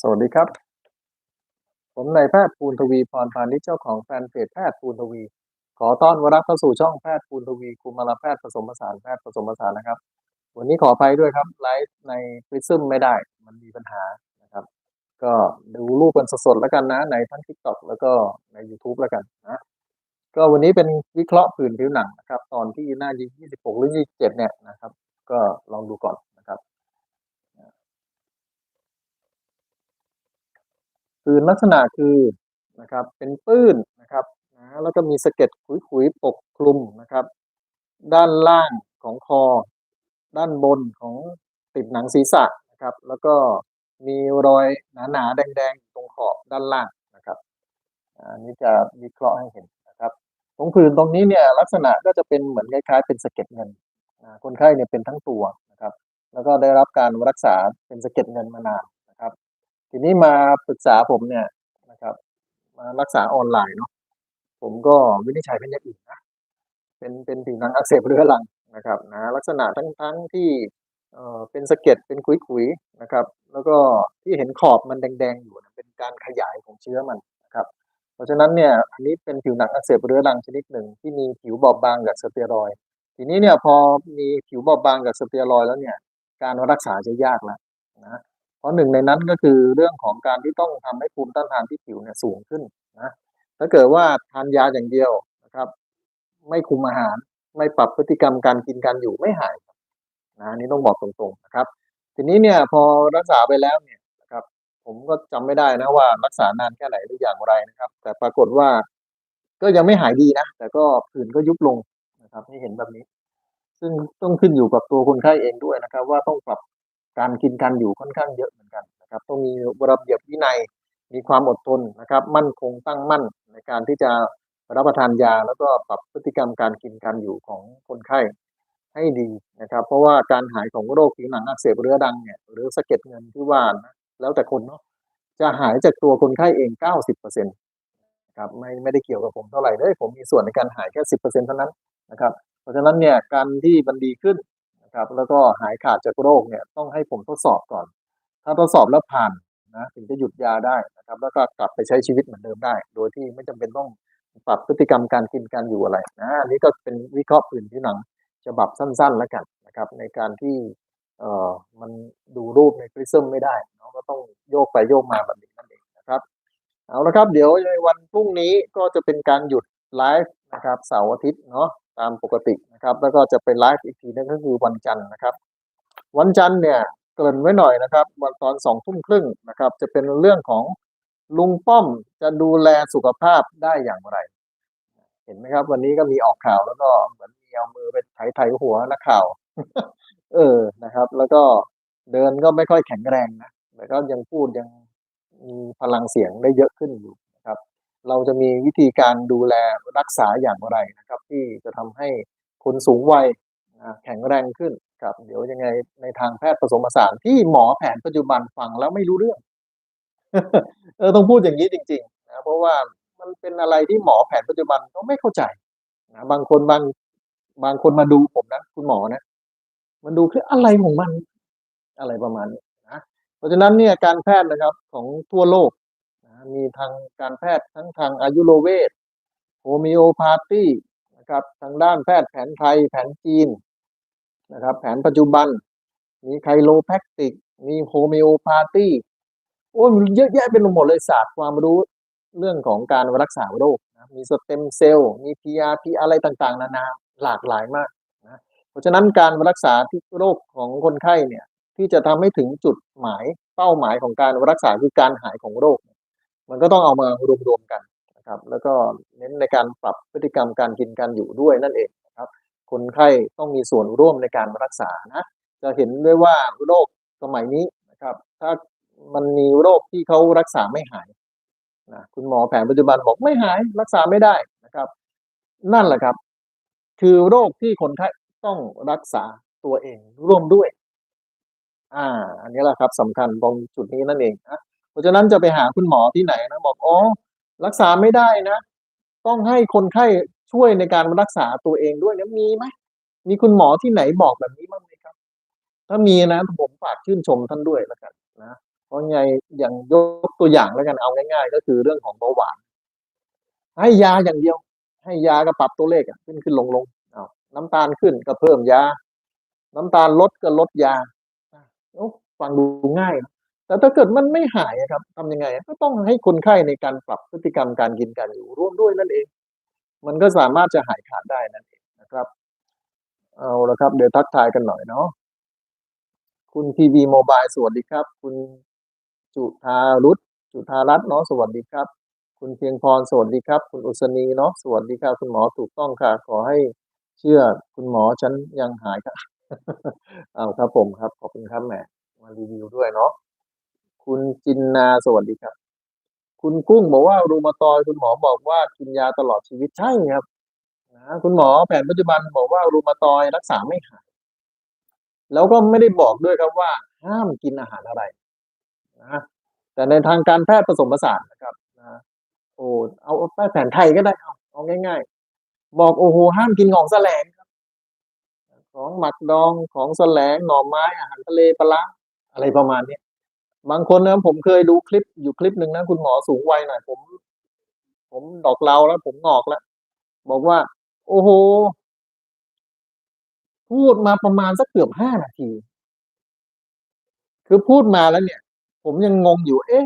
สวัสดีครับ ผมนายแพทย์ภูนทวีพรพาณิชเจ้าของแฟนเพจแพทย์ภูนทวี ขอต้อนรับเข้าสู่ช่องแพทย์ภูนทวีคุมารแพทย์ผสมผสานแพทย์ผสมผสานนะครับ วันนี้ขออภัยด้วยครับไลฟ์ในพริซึมไม่ได้ มันมีปัญหานะครับ ก็ดูรูปกันสดๆแล้วกันนะ ในทั้ง TikTok แล้วก็ใน YouTube แล้วกันนะก็วันนี้เป็นวิเคราะห์ผื่นผิวหนังนะครับ ตอนที่หน้า26หกหรือ27เนี่ยนะครับ ก็ลองดูก่อนนะ คือลักษณะคือนะครับเป็นปื้นนะครับนะแล้วก็มีสะเก็ดขุยๆปกคลุมนะครับ ด้านล่างของคอ ด้านบนของติดหนังศีรษะนะครับ แล้วก็มีรอยหนาๆแดงๆตรงขอบด้านล่างนะครับอันนี้จะวิเคราะห์ให้เห็นนะครับ ตรงผื่นตรงนี้เนี่ยลักษณะก็จะเป็นเหมือนคล้ายๆ เป็นสะเก็ดเงินคนไข้เนี่ยเป็นทั้งตัวนะครับ แล้วก็ได้รับการรักษาเป็นสะเก็ดเงินมานาน ทีนี้มาปรึกษาผมเนี่ยนะครับ มารักษาออนไลน์เนาะผมก็วินิจฉัยเป็นอย่างอื่นนะเป็นเป็นผิวหนังอักเสบเรื้อรังนะครับนะลักษณะทั้งทั้งที่เอ่อเป็นสะเก็ดเป็นขุยๆนะครับ แล้วก็ที่เห็นขอบมันแดง ๆ อยู่เป็นการขยายของเชื้อมันนะครับเพราะฉะนั้นเนี่ยอันนี้เป็นผิวหนังอักเสบเรื้อรังชนิดหนึ่งที่มีผิวบอบบางจากสเตียรอย ทีนี้เนี่ยพอมีผิวบอบบางจากสเตียรอยแล้วเนี่ยการรักษาจะยากแล้วนะ ราะหนึ่งในนั้นก็คือเรื่องของการที่ต้องทำให้ภูมิต้านทานที่ผิวเนี่ยสูงขึ้นนะถ้าเกิดว่าทานยาอย่างเดียวนะครับ ไม่คุมอาหารไม่ปรับพฤติกรรมการกินการอยู่ไม่หายนะนี่ต้องบอกตรงๆนะครับ ทีนี้เนี่ยพอรักษาไปแล้วเนี่ยนะครับ ผมก็จำไม่ได้นะว่ารักษานานแค่ไหนหรืออย่างไรนะครับ แต่ปรากฏว่าก็ยังไม่หายดีนะแต่ก็ผื่นก็ยุบลงนะครับนี่เห็นแบบนี้ ซึ่งต้องขึ้นอยู่กับตัวคนไข้เองด้วยนะครับ ว่าต้องปรับ การกินการอยู่ค่อนข้างเยอะเหมือนกันนะครับต้องมีระเบียบวินัยมีความอดทนนะครับ มั่นคงตั้งมั่นในการที่จะรับประทานยา แล้วก็ปรับพฤติกรรมการกินการอยู่ของคนไข้ให้ดีนะครับ เพราะว่าการหายของโรคผิวหนังอักเสบเรื้อรังเนี่ยหรือสะเก็ดเงินที่ว่านะแล้วแต่คนเนาะจะหายจากตัวคนไข้เอง 90%นะครับไม่ไม่ได้เกี่ยวกับผมเท่าไหร่เลยผมมีส่วนในการหายแค่ 10%เท่านั้นนะครับ เพราะฉะนั้นเนี่ยการที่มันดีขึ้น นะครับ แล้วก็หายขาดจากโรคเนี่ยต้องให้ผมทดสอบก่อน ถ้าทดสอบแล้วผ่านนะถึงจะหยุดยาได้นะครับ แล้วก็กลับไปใช้ชีวิตเหมือนเดิมได้ โดยที่ไม่จำเป็นต้องปรับพฤติกรรมการกินการอยู่อะไรนะอันนี้ก็เป็นวิเคราะห์ผื่นผิวหนังฉบับสั้นๆแล้วกันนะครับ ในการที่เอ่อมันดูรูปในพริซึมไม่ได้เนาะก็ต้องโยกไปโยกมาแบบนี้นั่นเองนะครับ เอาละครับ เดี๋ยวในวันพรุ่งนี้ก็จะเป็นการหยุดไลฟ์ นะครับเสาร์อาทิตย์เนาะตามปกตินะครับ แล้วก็จะไปไลฟ์อีกทีนึงก็คือวันจันทร์นะครับ วันจันทร์เนี่ยเกริ่นไว้หน่อยนะครับวันตอนสองทุ่มครึ่งนะครับ จะเป็นเรื่องของลุงป้อมจะดูแลสุขภาพได้อย่างไร เห็นไหมครับ วันนี้ก็มีออกข่าวแล้วก็เหมือนมีเอามือไปไถไถหัวนักข่าว เออนะครับ แล้วก็เดินก็ไม่ค่อยแข็งแรงนะแต่ก็ยังพูดยังมีพลังเสียงได้เยอะขึ้นอยู่ เราจะมีวิธีการดูแลรักษาอย่างไรนะครับ ที่จะทำให้คนสูงวัยแข็งแรงขึ้นครับเดี๋ยวยังไงในทางแพทย์ผสมผสานที่หมอแผนปัจจุบันฟังแล้วไม่รู้เรื่องเออต้องพูดอย่างนี้จริงๆนะเพราะว่ามันเป็นอะไรที่หมอแผนปัจจุบันก็ไม่เข้าใจนะบางคนบางบางคนมาดูผมนะคุณหมอนะ มันดูคืออะไรของมันอะไรประมาณนี้นะเพราะฉะนั้นเนี่ยการแพทย์นะครับของทั่วโลก มีทางการแพทย์ทั้งทางอายุโรเวทโฮมิโอพาธีนะครับทางด้านแพทย์แผนไทยแผนจีนนะครับแผนปัจจุบัน มีไคโรแพคติก มีโฮมิโอพาธีโอ้ยเยอะแยะเป็นหมดเลยศาสตร์ความรู้เรื่องของการรักษาโรคนะมีสเต็มเซลล์มี PRP อะไรต่างๆ นานาหลากหลายมากนะเพราะฉะนั้นการรักษาที่โรคของคนไข้เนี่ยที่จะทำให้ถึงจุดหมายเป้าหมายของการรักษาคือการหายของโรค มันก็ต้องเอามารวมๆกันนะครับ แล้วก็เน้นในการปรับพฤติกรรมการกินการอยู่ด้วยนั่นเองนะครับ คนไข้ต้องมีส่วนร่วมในการรักษานะ จะเห็นด้วยว่าโรคสมัยนี้นะครับ ถ้ามันมีโรคที่เขารักษาไม่หายนะคุณหมอแผนปัจจุบันบอกไม่หายรักษาไม่ได้นะครับ นั่นแหละครับ คือโรคที่คนไข้ต้องรักษาตัวเองร่วมด้วย อ่า อันนี้แหละครับสำคัญตรงจุดนี้นั่นเองนะ เพราะฉะนั้นจะไปหาคุณหมอที่ไหนนะบอกอ๋อรักษาไม่ได้นะ ต้องให้คนไข้ช่วยในการรักษาตัวเองด้วยนะมีไหมมีคุณหมอที่ไหนบอกแบบนี้บ้างไหมครับ ถ้ามีนะผมฝากชื่นชมท่านด้วยแล้วกันนะเพราะไงอย่างยกตัวอย่างแล้วกันเอาง่าย ๆ ก็คือเรื่องของเบาหวาน ให้ยาอย่างเดียว ให้ยาก็ปรับตัวเลขขึ้นขึ้นลงลงน้ำตาลขึ้นก็เพิ่มยา น้ำตาลลดก็ลดยาโอ้ฟังดูง่าย แต่ถ้าเกิดมันไม่หายอะครับทำยังไง ก็ต้องให้คนไข้ในการปรับพฤติกรรมการกินการอยู่ร่วมด้วยนั่นเอง มันก็สามารถจะหายขาดได้นั่นเองนะครับ เอาละครับ เดี๋ยวทักทายกันหน่อยเนาะคุณทีวีโมบายสวัสดีครับ คุณจุธารุตจุธารัตน์เนาะสวัสดีครับ คุณเพียงพรสวัสดีครับ คุณอุศนีเนาะสวัสดีครับ คุณหมอถูกต้องค่ะ ขอให้เชื่อคุณหมอฉันยังหายครับเอาครับผมครับขอบคุณครับแหมมารีวิวด้วยเนาะ คุณจินนาสวัสดีครับ คุณกุ้งบอกว่ารูมาตอยคุณหมอบอกว่ากินยาตลอดชีวิตใช่ครับนะคุณหมอแผนปัจจุบันบอกว่ารูมาตอยรักษาไม่หายแล้วก็ไม่ได้บอกด้วยครับว่า ห้ามกินอาหารอะไรนะแต่ในทางการแพทย์ผสมผสานนะครับนะโอ้เอาแพทย์แผนไทยก็ได้เอาเอาง่าย ๆ บอกโอ้โหห้ามกินของแสลงครับ ของหมักดองของแสลงหน่อไม้อาหารทะเลปลาร้าอะไรประมาณนี้ บางคนนะผมเคยดูคลิปอยู่คลิปหนึ่งนะคุณหมอสูงวัยหน่อยผม ผมดอกเราแล้ว ผมงอกแล้ว บอกว่า โอ้โห พูดมาประมาณสักเกือบห้านาที คือพูดมาแล้วเนี่ย ผมยังงงอยู่ เอ๊ะ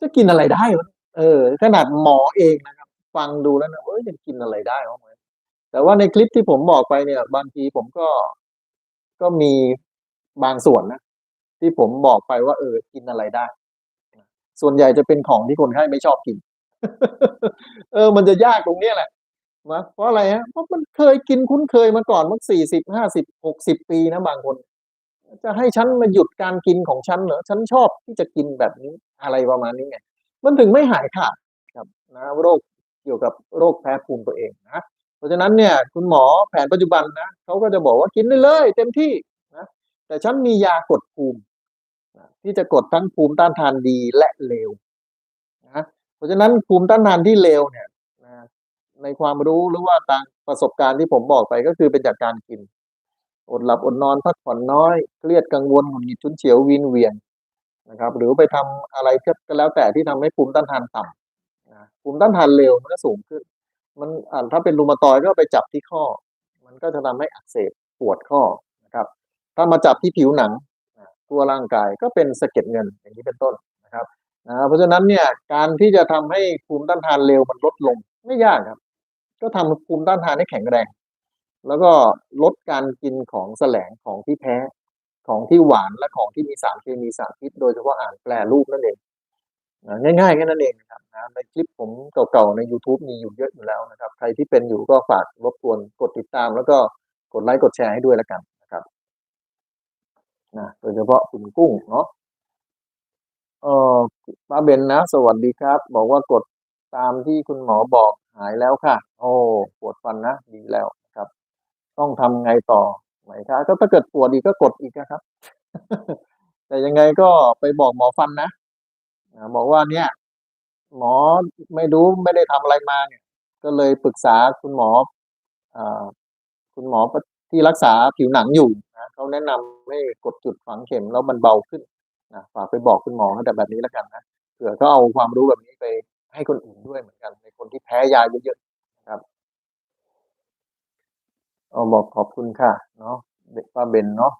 จะกินอะไรได้วะเออ ขนาดหมอเองนะครับ ฟังดูแล้วนะเอ้ยจะกินอะไรได้วะแต่ว่าในคลิปที่ผมบอกไปเนี่ย บางทีผมก็ก็มีบางส่วนนะ ที่ผมบอกไปว่าเออกินอะไรได้ ส่วนใหญ่จะเป็นของที่คนไข้ไม่ชอบกิน เออ มันจะยากตรงเนี้ยแหละนะเพราะอะไรฮะเพราะมันเคยกินคุ้นเคยมาก่อนมื่อสี่สิบห้าสิบหกสิบปีนะบางคน จะให้ฉันมาหยุดการกินของฉันเหรอฉันชอบที่จะกินแบบนี้อะไรประมาณนี้ไงมันถึงไม่หายขาดครับนะโรคเกี่ยวกับโรคแพ้ภูมิตัวเองนะเพราะฉะนั้นเนี่ย คุณหมอแผนปัจจุบันนะเขาก็จะบอกว่ากินได้เลย เต็มที่ แต่ฉันมียากดภูมิที่จะกดทั้งภูมิต้านทานดีและเลวนะเพราะฉะนั้นภูมิต้านทานที่เลวเนี่ยในความรู้หรือว่าตามประสบการณ์ที่ผมบอกไปก็คือเป็นจากการกิน อดหลับอดนอนพักผ่อนน้อย เครียดกังวลหงุดหงิดชุนเฉียววินเวียนนะครับ หรือไปทำอะไรก็แล้วแต่ที่ทำให้ภูมิต้านทานต่ำนะภูมิต้านทานเร็วมันก็สูงขึ้น มันถ้าเป็นรูมาตอยด์ก็ไปจับที่ข้อ มันก็จะทำให้อักเสบปวดข้อนะครับ ถ้ามาจับที่ผิวหนังตัวร่างกายก็เป็นสะเก็ดเงินอย่างนี้เป็นต้นนะครับนะเพราะฉะนั้นเนี่ยการที่จะทำให้ภูมิต้านทานเร็วมันลดลงไม่ยากครับ ก็ทำภูมิต้านทานให้แข็งแรง แล้วก็ลดการกินของแสลงของที่แพ้ของที่หวานและของที่มีสารเคมีสารพิษ โดยเฉพาะอ่านแปลรูปนั่นเองง่ายๆแค่นั้นเองนะครับนะในคลิปผมเก่าๆใน YouTube มีอยู่เยอะอยู่แล้วนะครับ ใครที่เป็นอยู่ก็ฝากรบกวนกดติดตาม แล้วก็กดไลค์กดแชร์ให้ด้วยแล้วกัน นะโดยเฉพาะคุณกุ้งเนาะเออป้าเบนนะ สวัสดีครับ บอกว่ากดตามที่คุณหมอบอกหายแล้วค่ะ โอ้ปวดฟันนะดีแล้วครับ ต้องทำไงต่อไหมครับก็ถ้าเกิดปวดอีกก็กดอีกนะครับ แต่ยังไงก็ไปบอกหมอฟันนะบอกว่าเนี่ย หมอไม่รู้ไม่ได้ทำอะไรมาเนี่ย ก็เลยปรึกษาคุณหมออคุณหมอที่รักษาผิวหนังอยู่ เขาแนะนำให้กดจุดฝังเข็มแล้วมันเบาขึ้นนะฝากไปบอกคุณหมอแต่แบบนี้แล้วกันนะเผื่อเขาเอาความรู้แบบนี้ไปให้คนอื่นด้วยเหมือนกัน ในคนที่แพ้ยาเยอะๆครับเอาบอกขอบคุณค่ะ เนาะเด็กป้าเบนเนาะ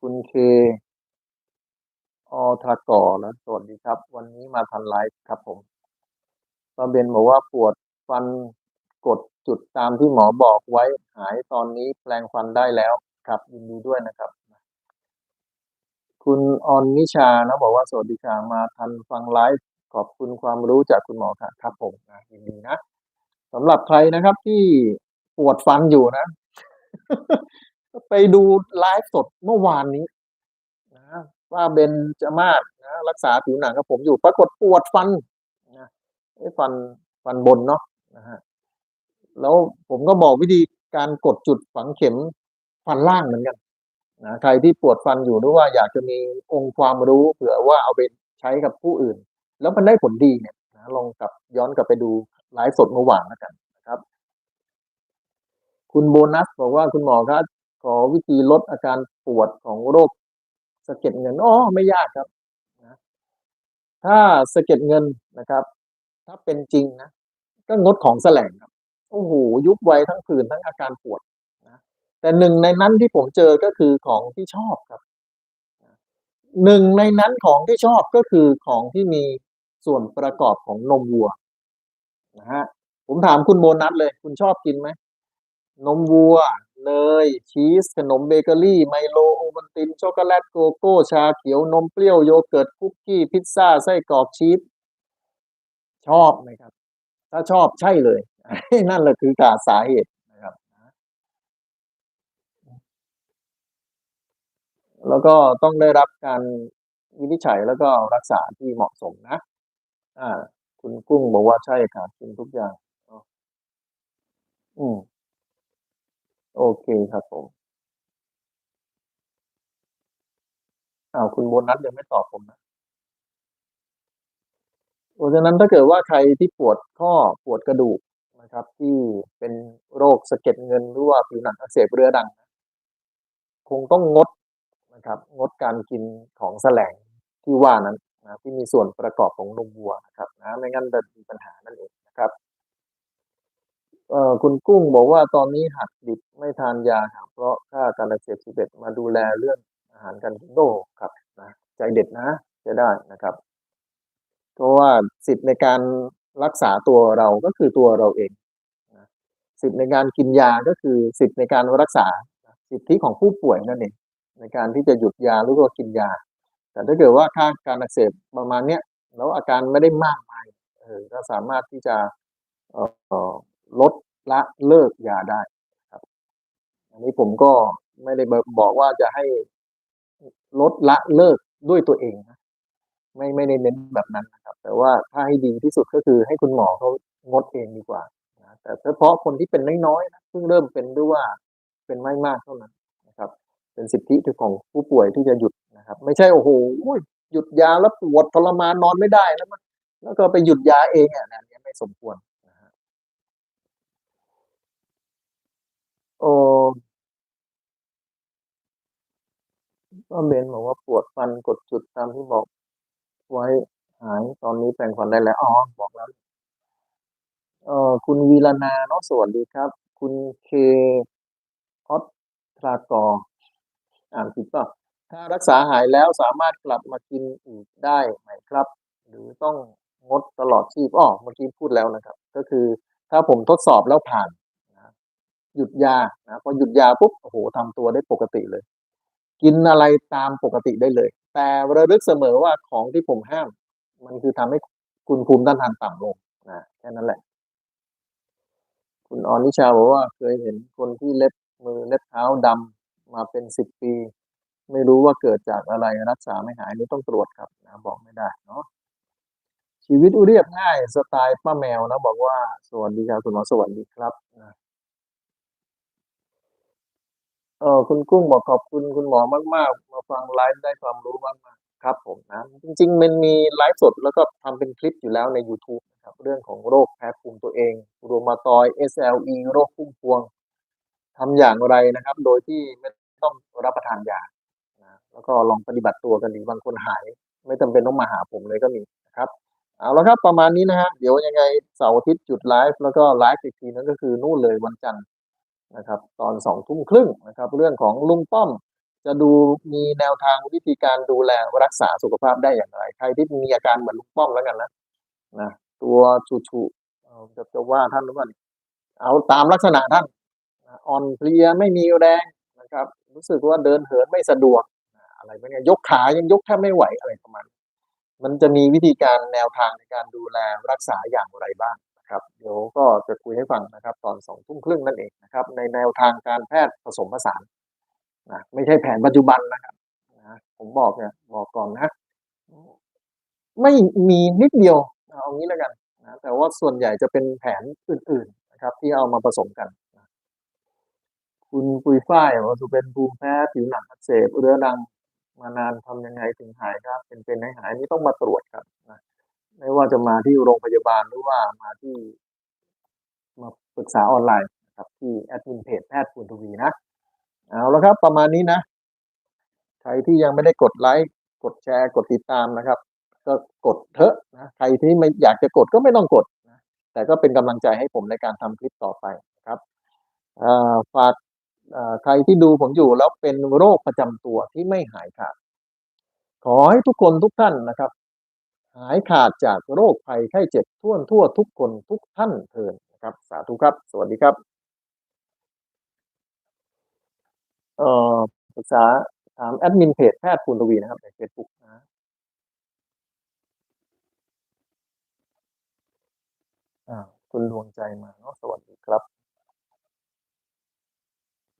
คุณเคอทากอแล้วสวัสดีครับ วันนี้มาทันไลฟ์ครับผมป้าเบนบอกว่าปวดฟันกดจุดตามที่หมอบอกไว้หายตอนนี้แปลงฟันได้แล้ว ครับยินดีด้วยนะครับ คุณออนนิชานะบอกว่าสวัสดีค่ะมาทันฟังไลฟ์ขอบคุณความรู้จากคุณหมอค่ะครับผมนะยินดีนะสำหรับใครนะครับที่ปวดฟันอยู่นะ ไปดูไลฟ์สดเมื่อวานนี้นะว่าเบนจะมากนะรักษาผิวหนังกับผมอยู่ ปรากฏปวดฟันนะฟันฟันบนเนาะนะฮะแล้วผมก็บอกวิธีการกดจุดฝังเข็ม ฟันล่างเหมือนกันนะใครที่ปวดฟันอยู่หรือว่าอยากจะมีองค์ความรู้เผื่อว่าเอาไปใช้กับผู้อื่น แล้วมันได้ผลดีเนี่ยนะลองกลับย้อนกลับไปดูไลฟ์สดเมื่อวานแล้วกันนะครับ คุณโบนัสบอกว่าคุณหมอครับขอวิธีลดอาการปวดของโรคสะเก็ดเงินอ๋อไม่ยากครับนะถ้าสะเก็ดเงินนะครับ ถ้าเป็นจริงนะก็งดของแสลงครับโอ้โหยุบไวทั้งผื่นทั้งอาการปวด แต่หนึ่งในนั้นที่ผมเจอก็คือของที่ชอบครับหนึ่งในนั้นของที่ชอบก็คือของที่มีส่วนประกอบของนมวัวนะฮะผมถามคุณโบนัสเลย คุณชอบกินไหมนมวัวเนยชีสขนมเบเกอรี่ ไมโลโอวัลตินช็อกโกแลตโกโก้ชาเขียวนมเปรี้ยวโยเกิร์ตคุกกี้ พิซซ่า ไส้กรอกชีสชอบไหมครับ ถ้าชอบใช่เลย นั่นแหละคือการสาเหตุนะครับ แล้วก็ต้องได้รับการวินิจฉัยแล้วก็รักษาที่เหมาะสมนะ อ่า คุณกุ้งบอกว่าใช่ครับกินทุกอย่างอืม โอเคครับผมอ้าวคุณโบนัสยังไม่ตอบผมนะเพราะฉะนั้นถ้าเกิดว่าใครที่ปวดข้อปวดกระดูกนะครับ ที่เป็นโรคสะเก็ดเงินหรือว่าผิวหนังอักเสบเรื้อรัง คงต้องงด นะครับ งดการกินของแสลงที่ว่านั้นนะที่มีส่วนประกอบของนมวัวนะครับนะไม่งั้นจะมีปัญหานั่นเองนะครับเอ่อคุณกุ้งบอกว่าตอนนี้หักดิบไม่ทานยาครับเพราะค่าการอักเสบสิบเอ็ดมาดูแลเรื่องอาหารการกินโดครับนะใจเด็ดนะจะได้นะครับ เพราะว่าสิทธิ์ในการรักษาตัวเราก็คือตัวเราเองนะสิทธิ์ในการกินยาก็คือสิทธิ์ในการรักษาสิทธิของผู้ป่วยนั่นเอง ในการที่จะหยุดยาหรือว่ากินยา แต่ถ้าเกิดว่าค่าการอักเสบประมาณเนี้ยแล้วอาการไม่ได้มากมายเออก็สามารถที่จะเอ่อลดละเลิกยาได้ครับ อันนี้ผมก็ไม่ได้บอกว่าจะให้ลดละเลิกด้วยตัวเองนะไม่ไม่ได้เน้นแบบนั้นนะครับ แต่ว่าถ้าให้ดีที่สุดก็คือให้คุณหมอเขางดเองดีกว่านะแต่เฉพาะคนที่เป็นน้อยๆนะเพิ่งเริ่มเป็นด้วยว่าเป็นไม่มากเท่านั้นนะครับ เป็นสิทธิของผู้ป่วยที่จะหยุดนะครับ ไม่ใช่โอ้โหหยุดยาแล้วปวดทรมานนอนไม่ได้แล้วมันแล้วก็ไปหยุดยาเองอะนะนี้ไม่สมควรนะฮะโอ้ก็เบนบอกว่าปวดฟันกดจุดตามที่บอกไว้หายตอนนี้แปรงฟันได้แล้วอ๋อบอกแล้วเอ่อคุณวีรนาเนาะสวัสดีครับ คุณเคออสทรากร อ่านผิดเปล่าถ้ารักษาหายแล้วสามารถกลับมากินอีกได้ไหมครับ หรือต้องงดตลอดชีพอ๋อเมื่อกี้พูดแล้วนะครับ ก็คือถ้าผมทดสอบแล้วผ่านนะหยุดยานะพอหยุดยาปุ๊บโอ้โหทำตัวได้ปกติเลย กินอะไรตามปกติได้เลย แต่ระลึกเสมอว่าของที่ผมห้าม มันคือทำให้คุณภูมิต้านทานต่ำลงนะแค่นั้นแหละ คุณออนิชาบอกว่าเคยเห็นคนที่เล็บมือเล็บเท้าดำ มาเป็นสิบปี ไม่รู้ว่าเกิดจากอะไรรักษาไม่หายนี่ต้องตรวจครับนะบอกไม่ได้เนาะชีวิตเรียบง่ายสไตล์ป้าแมวนะบอกว่าสวัสดีครับคุณหมอสวัสดีครับนะเออคุณกุ้งบอกขอบคุณคุณหมอมากๆมาฟังไลฟ์ได้ความรู้มากๆครับผมนะจริง ๆ มันมีไลฟ์สดแล้วก็ทำเป็นคลิปอยู่แล้วใน YouTube นะครับเรื่องของโรคแพ้ภูมิตัวเองรูมาตอย SLE โรคพุ่มพวงทำอย่างไรนะครับ โดยที่ไม่ ต้องรับประทานยานะแล้วก็ลองปฏิบัติตัวกันดีบางคนหาย ไม่จำเป็นต้องมาหาผมเลยก็มีนะครับเอาละครับประมาณนี้นะฮะเดี๋ยวยังไงเสาร์อาทิตย์จุดไลฟ์แล้วก็ไลฟ์อีกทีนั้นก็คือนู่นเลยวันจันทร์นะครับ ตอนสองทุ่มครึ่งนะครับ เรื่องของลุงป้อมจะดูมีแนวทางวิธีการดูแลรักษาสุขภาพได้อย่างไร ใครที่มีอาการเหมือนลุงป้อมแล้วกันนะนะตัวชูชูจะจะว่าท่านหรือเปล่าเอาตามลักษณะท่านอ่อนเพลียไม่มีแรงนะครับ รู้สึกว่าเดินเหินไม่สะดวกอะไรแบบนี้ยยกขายังยกแทบไม่ไหวอะไรประมาณมันจะมีวิธีการแนวทางในการดูแลรักษาอย่างไรบ้างนะครับเดี๋ยวก็จะคุยให้ฟังนะครับ ตอนสองทุ่มครึ่งนั่นเองนะครับ ในแนวทางการแพทย์ผสมผสานนะไม่ใช่แผนปัจจุบันนะครับนะผมบอกเนี่ยบอกก่อนนะ ไม่มีนิดเดียวเอางี้แล้วกันนะแต่ว่าส่วนใหญ่จะเป็นแผนอื่น ๆนะครับ ที่เอามาผสมกัน คุณปุยฝ้ายว่าสุเป็นภูมิแพ้ผิวหนังอักเสบเรื้อรังมานานทำยังไงถึงหายครับ เป็นเป็นให้หายนี่ต้องมาตรวจครับนะไม่ว่าจะมาที่โรงพยาบาลหรือว่ามาที่ มาปรึกษาออนไลน์นะครับที่แอดมินเพจแพทย์คุณทวีนะเอาแล้วครับ ประมาณนี้นะใครที่ยังไม่ได้กดไลค์กดแชร์กดติดตามนะครับ ก็กดเถอะนะใครที่ไม่อยากจะกดก็ไม่ต้องกดนะแต่ก็เป็นกำลังใจให้ผมในการทำคลิปต่อไปครับฝาก ใครที่ดูผมอยู่แล้วเป็นโรคประจำตัวที่ไม่หายขาด ขอให้ทุกคนทุกท่านนะครับ หายขาดจากโรคภัยไข้เจ็บทั่วทั่วทุกคนทุกท่านเถิดนะครับ สาธุครับ สวัสดีครับเอ่อปรึกษาถามแอดมินเพจแพทย์ภูลทวีนะครับในเฟซบุ๊กนะคุณดวงใจมาเนาะสวัสดีครับ